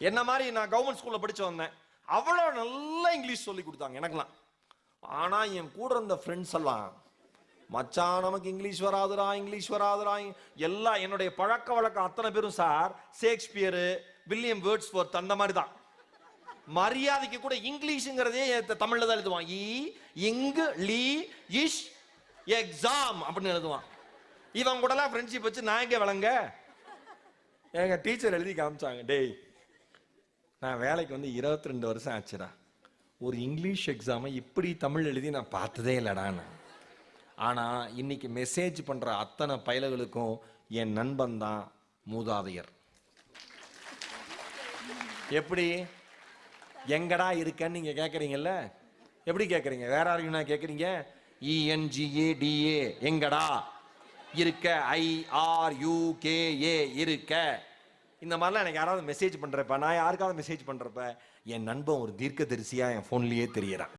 என்ன மாதிரி நான் கவர்மெண்ட் ஸ்கூலில் படித்து வந்தேன். அவ்வளோ நல்லா இங்கிலீஷ் சொல்லி கொடுத்தாங்க எனக்கெல்லாம். ஆனால் என் கூட இருந்த ஃப்ரெண்ட்ஸ் எல்லாம் மச்சான் நமக்கு இங்கிலீஷ் வராதுடா இங்கிலீஷ் வராதுடா. எல்லாம் என்னுடைய பழக்க வழக்கம் அத்தனை பேரும் சார் ஷேக்ஸ்பியரு வில்லியம் வேர்ட்ஸ்வொர்த் அந்த மாதிரி தான். மரியாதைக்கு கூட இங்கிலீஷுங்கிறதே த- தான் எழுதுவான். இ இங்கு லீ இஷ் எக்ஸாம் அப்படின்னு எழுதுவான். இவன் கூடலாம் ஃப்ரெண்ட்ஷிப் வச்சு நான் எங்கே விளங்க? எங்கள் டீச்சர் எழுதி காமிச்சாங்க. டேய் நான் வேலைக்கு வந்து 22 ரெண்டு வருஷம் ஆச்சுடா. ஒரு இங்கிலீஷ் எக்ஸாமை இப்படி தமிழ் எழுதி நான் பார்த்ததே இல்லடான்னு ஆனால் இன்னைக்கு மெசேஜ் பண்ணுற அத்தனை பயல்களுக்கும் என் நண்பன் தான் மூதாதையர். எப்படி? எங்கடா இருக்கன்னு நீங்க கேட்குறீங்கல்ல எப்படி கேட்குறீங்க வேற யாருக்குன்னா கேட்குறீங்க இஎன்ஜிஏடிஏ எங்கடா? இருக்க ஐஆர்யூகேஏ இருக்க. இந்த மாதிரிலாம் எனக்கு யாராவது மெசேஜ் பண்ணுறப்ப நான் யாருக்காவது மெசேஜ் பண்ணுறப்ப என் நண்பன் ஒரு தீர்க்க தரிசியாக என் ஃபோன்லேயே தெரியறான்.